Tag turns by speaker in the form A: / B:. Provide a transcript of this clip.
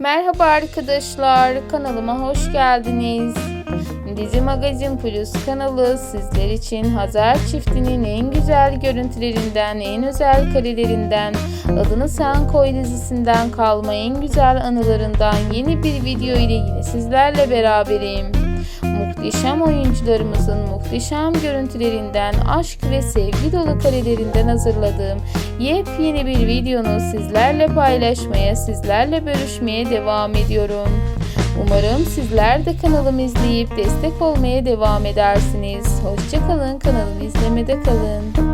A: Merhaba arkadaşlar, kanalıma hoş geldiniz. Dizi Magazin Plus kanalı sizler için Hazar çiftinin en güzel görüntülerinden, en özel karelerinden, Adını Sen Koy dizisinden kalma en güzel anılarından yeni bir video ile yine sizlerle beraberim. Muhteşem oyuncularımızın muhteşem görüntülerinden, aşk ve sevgi dolu karelerinden hazırladığım yepyeni bir videonu sizlerle paylaşmaya, sizlerle bölüşmeye devam ediyorum. Umarım sizler de kanalımı izleyip destek olmaya devam edersiniz. Hoşçakalın, kanalımı izlemede kalın.